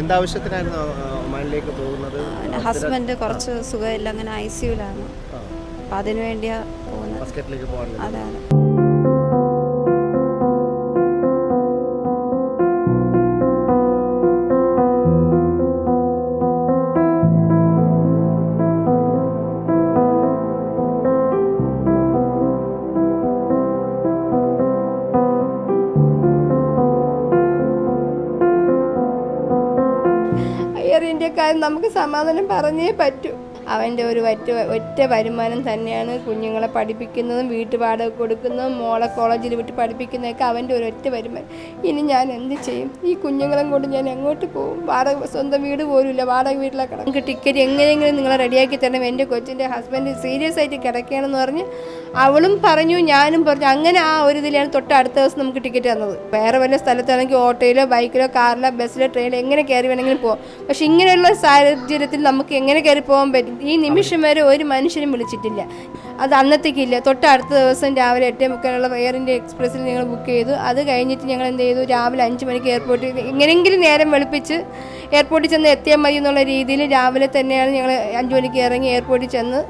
എന്താവശ്യത്തിനായിരുന്നു ഒമാനിലേക്ക് പോകുന്നത്? ഹസ്ബൻഡ് കുറച്ച് സുഖമില്ല അങ്ങനെ ഐ സിയുലാണ് അപ്പൊ അപ്പം അതിനു വേണ്ടിയാണ് പോകുന്നത്. അതാണ് അതെ അതെ ഇന്ത്യക്കാരൻ നമുക്ക് സമാധാനം പറഞ്ഞേ പറ്റൂ. അവന്റെ ഒരു ഒറ്റ ഒറ്റ വരുമാനം തന്നെയാണ് കുഞ്ഞുങ്ങളെ പഠിപ്പിക്കുന്നതും വീട്ടു വാടക കൊടുക്കുന്നതും മോളെ കോളേജിൽ വിട്ട് പഠിപ്പിക്കുന്നതൊക്കെ അവന്റെ ഒരു ഒറ്റ വരുമാനം. ഇനി ഞാൻ എന്ത് ചെയ്യും? ഈ കുഞ്ഞുങ്ങളെ കൊണ്ട് ഞാൻ എങ്ങോട്ട് പോകും? വാടക സ്വന്തം വീട് പോലുമില്ല വാടക വീട്ടിലെ കിടക്കും നിങ്ങൾക്ക് ടിക്കറ്റ് എങ്ങനെയെങ്കിലും നിങ്ങളെ റെഡിയാക്കി തരണം. എന്റെ കൊച്ചിന്റെ ഹസ്ബൻഡ് സീരിയസ് ആയിട്ട് കിടക്കുകയാണെന്ന് പറഞ്ഞ് അവളും പറഞ്ഞു ഞാനും പറഞ്ഞു. അങ്ങനെ ആ ഒരു ഇതിലാണ് തൊട്ട് അടുത്ത ദിവസം നമുക്ക് ടിക്കറ്റ് തന്നത്. വേറെ വല്ല സ്ഥലത്താണെങ്കിൽ ഓട്ടോയിലോ ബൈക്കിലോ കാറിലോ ബസ്സിലോ ട്രെയിനിലോ എങ്ങനെ കയറി വേണമെങ്കിലും പോകാം പക്ഷെ ഇങ്ങനെയുള്ള സാഹചര്യത്തിൽ നമുക്ക് എങ്ങനെ കയറി പോകാൻ പറ്റും? ഈ നിമിഷം വരെ ഒരു മനുഷ്യനും വിളിച്ചിട്ടില്ല. അത് അന്നത്തേക്കില്ല. തൊട്ട് അടുത്ത ദിവസം രാവിലെ എട്ടേ മുക്കാലുള്ള എയർ ഇന്ത്യ എക്സ്പ്രസ്സിൽ ഞങ്ങൾ ബുക്ക് ചെയ്തു. അത് കഴിഞ്ഞിട്ട് ഞങ്ങൾ എന്ത് ചെയ്തു? രാവിലെ അഞ്ച് മണിക്ക് എയർപോർട്ടിൽ എങ്ങനെയെങ്കിലും നേരം വെളുപ്പിച്ച് എയർപോർട്ടിൽ ചെന്ന് എത്തിയാൽ മതി എന്നുള്ള രീതിയിൽ രാവിലെ തന്നെയാണ് ഞങ്ങൾ അഞ്ച് മണിക്ക് ഇറങ്ങി എയർപോർട്ടിൽ ചെന്ന്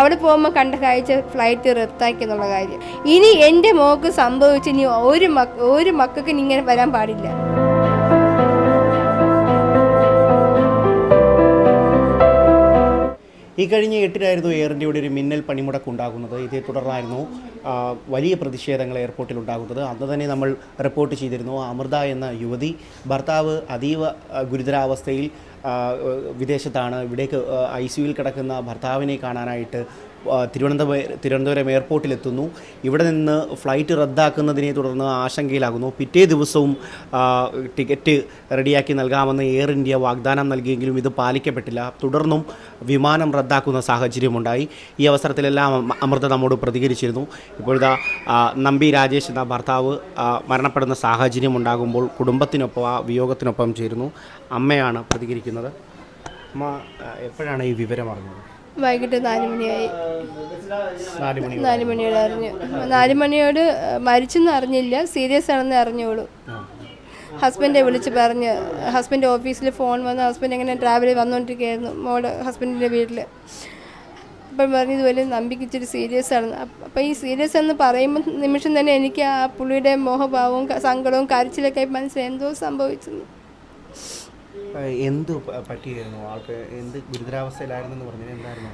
അവിടെ പോകുമ്പോൾ കണ്ട കാഴ്ച ഫ്ലൈറ്റ് റദ്ദാക്കി എന്നുള്ള കാര്യം. ഇനി എന്റെ മോക്ക് സംഭവിച്ച് ഇനി ഒരു മക്ക ഒരു മക്കൾക്ക് ഇങ്ങനെ വരാൻ പാടില്ല. ഈ കഴിഞ്ഞ എട്ടിനായിരുന്നു എയർ ഇന്ത്യയുടെ ഒരു മിന്നൽ പണിമുടക്ക് ഉണ്ടാകുന്നത്. ഇതേ തുടർന്നായിരുന്നു വലിയ പ്രതിഷേധങ്ങൾ എയർപോർട്ടിൽ ഉണ്ടാകുന്നത്. അന്ന് തന്നെ നമ്മൾ റിപ്പോർട്ട് ചെയ്തിരുന്നു അമൃത എന്ന യുവതി ഭർത്താവ് അതീവ ഗുരുതരാവസ്ഥയിൽ വിദേശത്താണ്. ഇവിടേക്ക് ഐ സിയുയിൽ കിടക്കുന്ന ഭർത്താവിനെ കാണാനായിട്ട് തിരുവനന്തപുരം തിരുവനന്തപുരം എയർപോർട്ടിലെത്തുന്നു. ഇവിടെ നിന്ന് ഫ്ലൈറ്റ് റദ്ദാക്കുന്നതിനെ തുടർന്ന് ആശങ്കയിലാകുന്നു. പിറ്റേ ദിവസവും ടിക്കറ്റ് റെഡിയാക്കി നൽകാമെന്ന് എയർ ഇന്ത്യ വാഗ്ദാനം നൽകിയെങ്കിലും ഇത് പാലിക്കപ്പെട്ടില്ല. തുടർന്നും വിമാനം റദ്ദാക്കുന്ന സാഹചര്യമുണ്ടായി. ഈ അവസരത്തിലെല്ലാം അമ- അമൃത നമ്മോട് പ്രതികരിച്ചിരുന്നു. ഇപ്പോഴത്തെ നമ്പി രാജേഷ് എന്ന ഭർത്താവ് മരണപ്പെടുന്ന സാഹചര്യം ഉണ്ടാകുമ്പോൾ കുടുംബത്തിനൊപ്പം ആ വിയോഗത്തിനൊപ്പം ചേരുന്നു. അമ്മയാണ് പ്രതികരിക്കുന്നത്. അമ്മ എപ്പോഴാണ് ഈ വിവരം അറിഞ്ഞത്? വൈകിട്ട് നാല് മണിയായി. നാല് മണിയോട് അറിഞ്ഞു. നാല് മണിയോട് മരിച്ചെന്ന് അറിഞ്ഞില്ല. സീരിയസ് ആണെന്ന് അറിഞ്ഞോളൂ. ഹസ്ബൻഡെ വിളിച്ച് പറഞ്ഞ്. ഹസ്ബൻഡ് ഓഫീസിൽ ഫോൺ വന്ന് ഹസ്ബൻഡ് എങ്ങനെ ട്രാവൽ വന്നുകൊണ്ടിരിക്കുകയായിരുന്നു മോൾ ഹസ്ബൻഡിന്റെ വീട്ടിൽ അപ്പം പറഞ്ഞു ഇതുപോലെ നമ്പിക്ക് ഇച്ചിരി സീരിയസ് ആണ്. അപ്പം ഈ സീരിയസ് എന്ന് പറയുമ്പോൾ നിമിഷം തന്നെ എനിക്ക് ആ പുള്ളിയുടെ മോഹഭാവവും സങ്കടവും കരച്ചിലൊക്കെ മനസ്സിൽ എന്തോ സംഭവിച്ചെന്ന്. ആ, എന്ത് പറ്റിയായിരുന്നു ആൾക്ക് എന്ത് ഗുരുതരാവസ്ഥയിലായിരുന്നു എന്ന് പറഞ്ഞത് എന്തായിരുന്നു?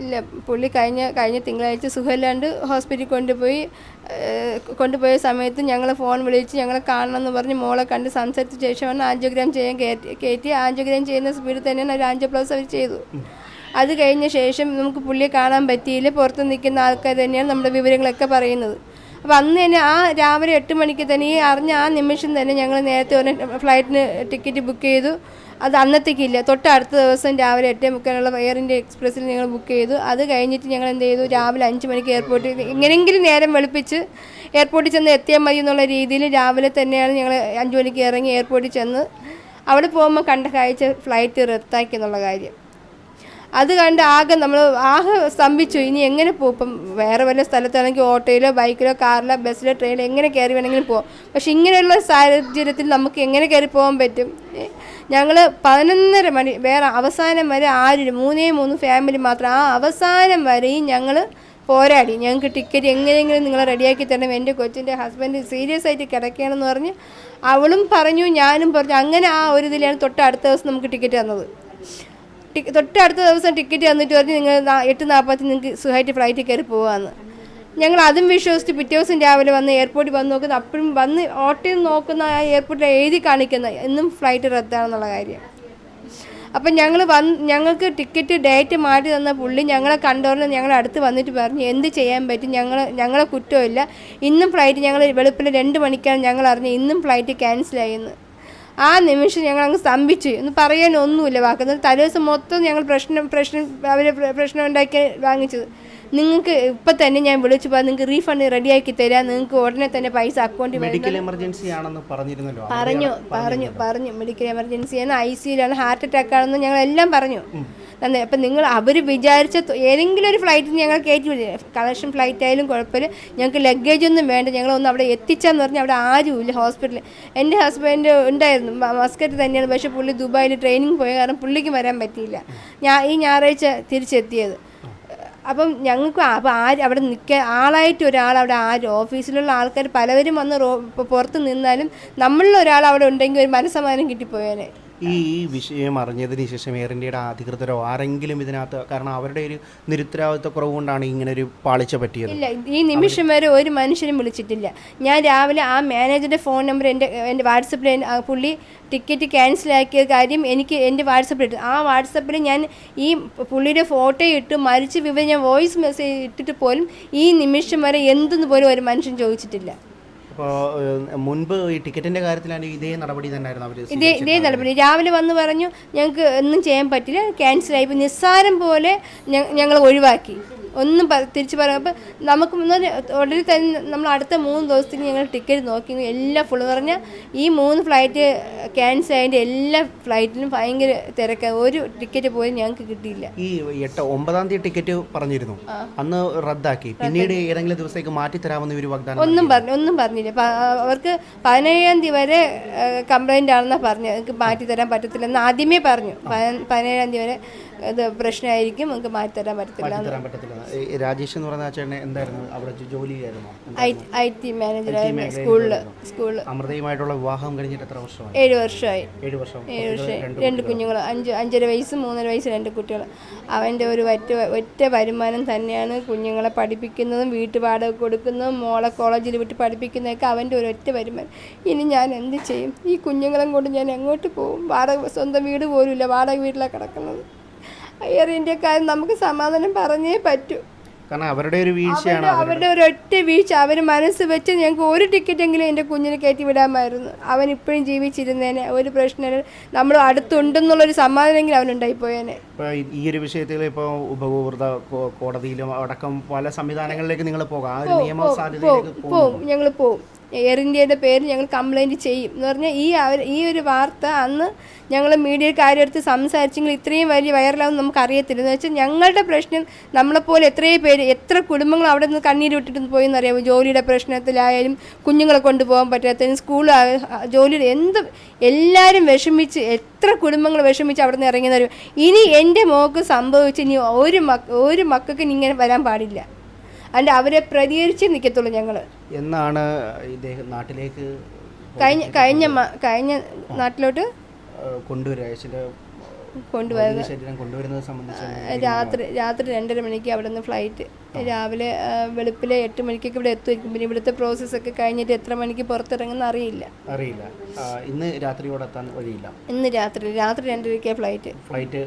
ഇല്ല പുള്ളി കഴിഞ്ഞ കഴിഞ്ഞ തിങ്കളാഴ്ച സുഖമില്ലാണ്ട് ഹോസ്പിറ്റലിൽ കൊണ്ടുപോയി കൊണ്ടുപോയ സമയത്ത് ഞങ്ങൾ ഫോൺ വിളിച്ച് ഞങ്ങളെ കാണണമെന്ന് പറഞ്ഞ് മോളെ കണ്ട് സംസാരിച്ച ശേഷമാണ് ആൻജിയോഗ്രാം ചെയ്യാൻ കയറ്റി ആൻജിയോഗ്രാം ചെയ്യുന്ന സ്പീഡിൽ തന്നെയാണ് ഒരു ആൻജിയോപ്ലാസ് അവർ ചെയ്തു. അത് കഴിഞ്ഞ ശേഷം നമുക്ക് പുള്ളിയെ കാണാൻ പറ്റിയില്ല. പുറത്ത് നിൽക്കുന്ന ആൾക്കാർ തന്നെയാണ് നമ്മുടെ വിവരങ്ങളൊക്കെ പറയുന്നത്. അപ്പോൾ അന്ന് തന്നെ ആ രാവിലെ എട്ട് മണിക്ക് തന്നെ ഈ അറിഞ്ഞ ആ നിമിഷം തന്നെ ഞങ്ങൾ നേരത്തെ ഒരു ഫ്ലൈറ്റിന് ടിക്കറ്റ് ബുക്ക് ചെയ്തു. അത് അന്നത്തേക്കില്ല. തൊട്ട് അടുത്ത ദിവസം രാവിലെ എട്ടേ മുക്കാനുള്ള എയർ ഇന്ത്യ എക്സ്പ്രസ്സിൽ ഞങ്ങൾ ബുക്ക് ചെയ്തു. അത് കഴിഞ്ഞിട്ട് ഞങ്ങൾ എന്ത് ചെയ്തു? രാവിലെ അഞ്ച് മണിക്ക് എയർപോർട്ടിൽ എങ്ങനെയെങ്കിലും നേരം വെളുപ്പിച്ച് എയർപോർട്ടിൽ ചെന്ന് എത്തിയാൽ മതി എന്നുള്ള രീതിയിൽ രാവിലെ തന്നെയാണ് ഞങ്ങൾ അഞ്ച് മണിക്ക് ഇറങ്ങി എയർപോർട്ടിൽ ചെന്ന് അവിടെ പോകുമ്പോൾ കണ്ട കാഴ്ച ഫ്ലൈറ്റ് റദ്ദാക്കി എന്നുള്ള കാര്യം. അത് കണ്ട് ആകെ നമ്മൾ ആകെ സ്തംഭിച്ചു. ഇനി എങ്ങനെ പോകും ഇപ്പം വേറെ വല്ല സ്ഥലത്താണെങ്കിൽ ഓട്ടോയിലോ ബൈക്കിലോ കാറിലോ ബസ്സിലോ ട്രെയിനിലോ എങ്ങനെ കയറി വേണമെങ്കിലും പോകാം പക്ഷെ ഇങ്ങനെയുള്ള സാഹചര്യത്തിൽ നമുക്ക് എങ്ങനെ കയറി പോകാൻ പറ്റും? ഞങ്ങൾ പതിനൊന്നര മണി വേറെ അവസാനം വരെ ആരും മൂന്നേ മൂന്ന് ഫാമിലി മാത്രം ആ അവസാനം വരെയും ഞങ്ങൾ പോരാടി. ഞങ്ങൾക്ക് ടിക്കറ്റ് എങ്ങനെയെങ്കിലും നിങ്ങളെ റെഡിയാക്കി തരണം. എന്റെ കൊച്ചിന്റെ ഹസ്ബൻഡ് സീരിയസ് ആയിട്ട് കിടക്കുകയാണെന്ന് പറഞ്ഞ് അവളും പറഞ്ഞു ഞാനും പറഞ്ഞു. അങ്ങനെ ആ ഒരു ഇതിലാണ് തൊട്ട് അടുത്ത ദിവസം നമുക്ക് ടിക്കറ്റ് തന്നത്. ടിക്ക- തൊട്ട് അടുത്ത ദിവസം ടിക്കറ്റ് തന്നിട്ട് പറഞ്ഞ് നിങ്ങൾ എട്ട് നാൽപ്പത്തി നിങ്ങൾക്ക് സുഖമായിട്ട് ഫ്ലൈറ്റിൽ കയറി പോകാമെന്ന് ഞങ്ങൾ അതും വിശ്വസിച്ച് പിറ്റേ ദിവസം രാവിലെ വന്ന് എയർപോർട്ടിൽ വന്ന് നോക്കുന്നത് അപ്പോഴും വന്ന് ഓട്ടയിൽ നോക്കുന്ന ആ എയർപോർട്ടിൽ എഴുതി കാണിക്കുന്ന എന്നും ഫ്ലൈറ്റ് റദ്ദാണെന്നുള്ള കാര്യം. അപ്പം ഞങ്ങൾ വന്ന് ഞങ്ങൾക്ക് ടിക്കറ്റ് ഡേറ്റ് മാറ്റി തന്ന പുള്ളി ഞങ്ങളെ കണ്ടോറിന് ഞങ്ങളുടെ അടുത്ത് വന്നിട്ട് പറഞ്ഞു എന്ത് ചെയ്യാൻ പറ്റും? ഞങ്ങൾ ഞങ്ങളെ കുറ്റമില്ല ഇന്നും ഫ്ലൈറ്റ് ഞങ്ങൾ വെളുപ്പിൽ രണ്ട് മണിക്കാണ് ഞങ്ങൾ അറിഞ്ഞ് ഇന്നും ഫ്ലൈറ്റ് ക്യാൻസലായെന്ന് ആ നിമിഷം ഞങ്ങൾ അങ്ങ് സ്തംഭിച്ചു. എന്ന് പറയാൻ ഒന്നുമില്ല വാക്കുന്നത് തലേദിവസം മൊത്തം ഞങ്ങൾ പ്രശ്നം പ്രശ്നം അവരെ പ്രശ്നം ഉണ്ടാക്കി വാങ്ങിച്ചത്. നിങ്ങൾക്ക് ഇപ്പം തന്നെ ഞാൻ വിളിച്ചു പറഞ്ഞു നിങ്ങൾക്ക് റീഫണ്ട് റെഡിയാക്കി തരാം നിങ്ങൾക്ക് ഉടനെ തന്നെ പൈസ അക്കൗണ്ടിൽ മെഡിക്കൽ എമർജൻസി ആണെന്ന് പറഞ്ഞിരുന്നല്ലോ. പറഞ്ഞു പറഞ്ഞു പറഞ്ഞു. മെഡിക്കൽ എമർജൻസിയാണ് ഐ സിയിലാണ് ഹാർട്ട് അറ്റാക്ക് ആണെന്ന് ഞങ്ങൾ എല്ലാം പറഞ്ഞു നന്നായി അപ്പം നിങ്ങൾ അവർ വിചാരിച്ച ഏതെങ്കിലും ഒരു ഫ്ലൈറ്റിൽ ഞങ്ങൾ കയറ്റി കളക്ഷൻ ഫ്ലൈറ്റ് ആയാലും കുഴപ്പമില്ല. ഞങ്ങൾക്ക് ലഗേജ് ഒന്നും വേണ്ട. ഞങ്ങളൊന്ന് അവിടെ എത്തിച്ചാന്ന് പറഞ്ഞാൽ അവിടെ ആരുമില്ല ഹോസ്പിറ്റലിൽ എന്റെ ഹസ്ബൻഡ് ഉണ്ടായിരുന്നു. മസ്കറ്റ് തന്നെയാണ്. പക്ഷേ പുള്ളി ദുബായിൽ ട്രെയിനിങ് പോയ കാരണം പുള്ളിക്ക് വരാൻ പറ്റിയില്ല. ഞാൻ ഈ ഞായറാഴ്ച തിരിച്ചെത്തിയത്. അപ്പം ഞങ്ങൾക്ക് അപ്പം ആര് അവിടെ നിൽക്കാൻ ആളായിട്ട് ഒരാൾ അവിടെ ആര് ഓഫീസിലുള്ള ആൾക്കാർ പലവരും വന്ന് റോ പുറത്ത് നിന്നാലും നമ്മളിൽ ഒരാൾ അവിടെ ഉണ്ടെങ്കിൽ ഒരു മനസ്സമാനം കിട്ടിപ്പോയേനെ. ഈ വിഷയം അറിഞ്ഞതിന് ശേഷം എയർ ഇന്ത്യയുടെ അധികൃതരോ ആരെങ്കിലും ഇതിനകത്ത് കാരണം അവരുടെ ഒരു നിരുത്തരവാദിത്വക്കുറവ് കൊണ്ടാണ് ഇങ്ങനെ ഒരു പാളിച്ച പറ്റിയത്. ഇല്ല ഈ നിമിഷം വരെ ഒരു മനുഷ്യനും വിളിച്ചിട്ടില്ല. ഞാൻ രാവിലെ ആ മാനേജറുടെ ഫോൺ നമ്പർ എന്റെ എന്റെ വാട്സപ്പിൽ പുള്ളി ടിക്കറ്റ് ക്യാൻസൽ ആക്കിയ കാര്യം എനിക്ക് എന്റെ വാട്സപ്പിൽ ഇട്ടു. ആ വാട്സപ്പിൽ ഞാൻ ഈ പുള്ളിയുടെ ഫോട്ടോ ഇട്ട് മരിച്ച വിവരം ഞാൻ വോയിസ് മെസ്സേജ് ഇട്ടിട്ട് പോലും ഈ നിമിഷം വരെ എന്തെന്ന് പോലും ഒരു മനുഷ്യൻ ചോദിച്ചിട്ടില്ല. മുൻപ് ഈ ടിക്കറ്റിന്റെ കാര്യത്തിലാണ് ഇതേ നടപടി തന്നെയായിരുന്നു അവർ ഇതേ ഇതേ നടപടി. രാവിലെ വന്ന് പറഞ്ഞു ഞങ്ങൾക്ക് ഒന്നും ചെയ്യാൻ പറ്റില്ല. ക്യാൻസൽ ആയി നിസ്സാരം പോലെ ഞങ്ങൾ ഒഴിവാക്കി. ഒന്നും തിരിച്ച് പറയാം അപ്പം നമുക്ക് ഉടനെ തന്നെ നമ്മൾ അടുത്ത മൂന്ന് ദിവസത്തേക്ക് ഞങ്ങൾ ടിക്കറ്റ് നോക്കി. എല്ലാം ഫുൾ പറഞ്ഞാൽ ഈ മൂന്ന് ഫ്ലൈറ്റ് ക്യാൻസൽ ആയതിന്റെ എല്ലാ ഫ്ലൈറ്റിലും ഭയങ്കര തിരക്കാണ് ഒരു ടിക്കറ്റ് പോലും ഞങ്ങൾക്ക് കിട്ടിയില്ല. ഈ എട്ട് ഒമ്പതാം തീയതി ടിക്കറ്റ് പറഞ്ഞിരുന്നു. അന്ന് റദ്ദാക്കി. പിന്നീട് ഏതെങ്കിലും ദിവസത്തേക്ക് മാറ്റി തരാമെന്ന് ഒരു വാഗ്ദാനം ഒന്നും പറഞ്ഞു ഒന്നും പറഞ്ഞില്ല. അവർക്ക് പതിനേഴാം തീയതി വരെ കംപ്ലൈന്റ് ആണെന്നാണ് പറഞ്ഞത്. നിങ്ങൾക്ക് മാറ്റി തരാൻ പറ്റത്തില്ലെന്ന് ആദ്യമേ പറഞ്ഞു. പതിന- പതിനേഴാം തീയതി വരെ ഇത് പ്രശ്നമായിരിക്കും. നിങ്ങൾക്ക് മാറ്റി തരാൻ പറ്റത്തില്ല. രാജേഷ് എന്ന് പറയുന്ന ചേട്ടൻ എന്തായിരുന്നു? അവിടെ ജോലി മാനേജറായിരുന്നു. സ്കൂളിൽ സ്കൂളിൽ അമൃതയുമായിട്ടുള്ള വിവാഹം കഴിഞ്ഞിട്ട് എത്ര വർഷമായി? ഏഴ് വർഷമായി. ഏഴ് വർഷം. ഏഴ് വർഷമായി. രണ്ട് കുഞ്ഞുങ്ങൾ അഞ്ച് അഞ്ചര വയസ്സ് മൂന്നര വയസ്സ് രണ്ട് കുട്ടികൾ അവന്റെ ഒരു ഒറ്റ ഒറ്റ വരുമാനം തന്നെയാണ് കുഞ്ഞുങ്ങളെ പഠിപ്പിക്കുന്നതും വീട്ടുപാടക കൊടുക്കുന്നതും മോളെ കോളേജിൽ വിട്ട് പഠിപ്പിക്കുന്നതൊക്കെ അവന്റെ ഒരു ഒറ്റ വരുമാനം. ഇനി ഞാൻ എന്ത് ചെയ്യും? ഈ കുഞ്ഞുങ്ങളും കൊണ്ട് ഞാൻ എങ്ങോട്ട് പോകും? വാടക സ്വന്തം വീട് പോലും ഇല്ല. വാടക വീട്ടിലാണ് കിടക്കുന്നത്. എയർ ഇന്ത്യക്കാരൻ നമുക്ക് സമാധാനം പറഞ്ഞേ പറ്റൂ. കാരണം അവരുടെ ഒരു വീഴ്ചയാണ് അവരുടെ- ഒരു ഒറ്റ വീഴ്ച അവർ മനസ്സ് വെച്ച് ഞങ്ങൾക്ക് ഒരു ടിക്കറ്റെങ്കിലും എന്റെ കുഞ്ഞിനെ കയറ്റി വിടാമായിരുന്നു. അവൻ ഇപ്പോഴും ജീവിച്ചിരുന്നേനെ ഒരു പ്രശ്നം നമ്മൾ അടുത്തുണ്ടെന്നുള്ളൊരു സമാധാനമെങ്കിലും അവനുണ്ടായി പോയേനെ. ഈ ഒരു വിഷയത്തിൽ ഇപ്പോൾ ഉപഭോക്തൃ കോടതിയിലും അടക്കം പല സംവിധാനങ്ങളിലേക്ക് നിങ്ങൾ പോകാം. പോകും ഞങ്ങൾ പോവും. എയർ ഇന്ത്യയുടെ പേര് ഞങ്ങൾ കംപ്ലൈന്റ് ചെയ്യും. എന്ന് പറഞ്ഞാൽ ഈ ഈ ഒരു വാർത്ത അന്ന് ഞങ്ങൾ മീഡിയയിൽ കാര്യമെടുത്ത് സംസാരിച്ചെങ്കിൽ ഇത്രയും വലിയ വൈറലാവും നമുക്ക് അറിയത്തില്ല എന്ന് വെച്ചാൽ ഞങ്ങളുടെ പ്രശ്നം നമ്മളെപ്പോലെ എത്രയോ പേര് എത്ര കുടുംബങ്ങൾ അവിടെ നിന്ന് കണ്ണീര് വിട്ടിട്ട് പോയി എന്നറിയാമോ? ജോലിയുടെ പ്രശ്നത്തിലായാലും കുഞ്ഞുങ്ങളെ കൊണ്ടുപോകാൻ പറ്റാത്തതിന് സ്കൂൾ ജോലിയുടെ എന്ത് എല്ലാവരും വിഷമിച്ച് എത്ര കുടുംബങ്ങൾ വിഷമിച്ച് അവിടെ നിന്ന് ഇറങ്ങി തരും ഇനി എന്റെ മോക്ക് സംഭവിച്ച് ഇനി ഒരു മക്ക ഒരു മക്കൾക്ക് ഇനി ഇങ്ങനെ വരാൻ പാടില്ല. അല്ല അവരെ പ്രതികരിച്ച് നിൽക്കത്തുള്ളൂ ഞങ്ങൾ എന്നാണ് ഇദ്ദേഹം നാട്ടിലേക്ക് കഴിഞ്ഞ കഴിഞ്ഞ കഴിഞ്ഞ നാട്ടിലോട്ട്? കൊണ്ടുവരിക. കൊണ്ടുവരുന്നത് രാത്രി രാത്രി രണ്ടര മണിക്ക് അവിടെ നിന്ന് ഫ്ലൈറ്റ് രാവിലെ വെളുപ്പിലെ എട്ട് മണിക്കൊക്കെ ഇവിടെ എത്തുമായിരിക്കും. പിന്നെ ഇവിടുത്തെ പ്രോസസ്സൊക്കെ കഴിഞ്ഞിട്ട് എത്ര മണിക്ക് പുറത്തിറങ്ങുന്ന അറിയില്ല. അറിയില്ല. ഇന്ന് രാത്രിയോടെ എത്താൻ വഴിയില്ല. ഇന്ന് രാത്രി രാത്രി രണ്ടരക്ക് ഫ്ലൈറ്റ് ഫ്ലൈറ്റ്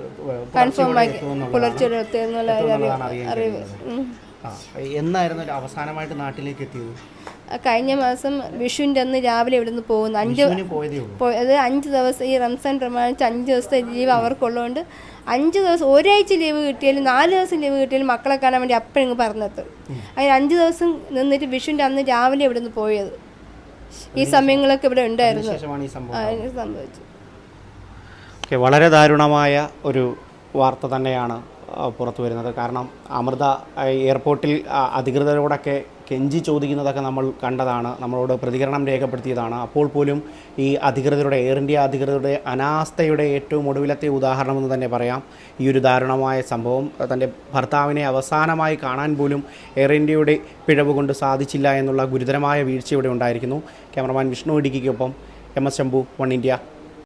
കൺഫേം ആക്കി. പുലർച്ചെ അറിവ്. ആ എന്നായിരുന്നു അവസാനമായിട്ട് നാട്ടിലേക്ക് എത്തിയത്? കഴിഞ്ഞ മാസം വിഷുവിന്റെ അന്ന് രാവിലെ ഇവിടെ നിന്ന് പോകുന്നു. അഞ്ച് അത് അഞ്ച് ദിവസം ഈ റംസാൻ പ്രമാണിച്ച് അഞ്ച് ദിവസത്തെ ലീവ് അവർക്കുള്ളതുകൊണ്ട് അഞ്ച് ദിവസം ഒരാഴ്ച ലീവ് കിട്ടിയാലും നാല് ദിവസം ലീവ് കിട്ടിയാലും മക്കളെ കാണാൻ വേണ്ടി അപ്പഴങ്ങ് പറഞ്ഞെത്തും. അങ്ങനെ അഞ്ച് ദിവസം നിന്നിട്ട് വിഷുവിന്റെ അന്ന് രാവിലെ ഇവിടെ നിന്ന് പോയത്. ഈ സമയങ്ങളൊക്കെ ഇവിടെ ഉണ്ടായിരുന്നു. സംഭവിച്ചു വളരെ ദാരുണമായ ഒരു വാർത്ത തന്നെയാണ് പുറത്തു വരുന്നത്. കാരണം അമൃത എയർപോർട്ടിൽ അധികൃതരോടൊക്കെ കെഞ്ചി ചോദിക്കുന്നതൊക്കെ നമ്മൾ കണ്ടതാണ്. നമ്മളോട് പ്രതികരണം രേഖപ്പെടുത്തിയതാണ്. അപ്പോൾ പോലും ഈ അധികൃതരുടെ എയർ ഇന്ത്യ അധികൃതരുടെ അനാസ്ഥയുടെ ഏറ്റവും ഒടുവിലത്തെ ഉദാഹരണമെന്ന് തന്നെ പറയാം. ഈ ഒരു ദാരുണമായ സംഭവം തന്റെ ഭർത്താവിനെ അവസാനമായി കാണാൻ പോലും എയർ ഇന്ത്യയുടെ പിഴവ് കൊണ്ട് സാധിച്ചില്ല എന്നുള്ള ഗുരുതരമായ വീഴ്ച ഇവിടെ ഉണ്ടായിരിക്കുന്നു. Cameraman Vishnu ഇടുക്കിക്കൊപ്പം M S Shambhu one India.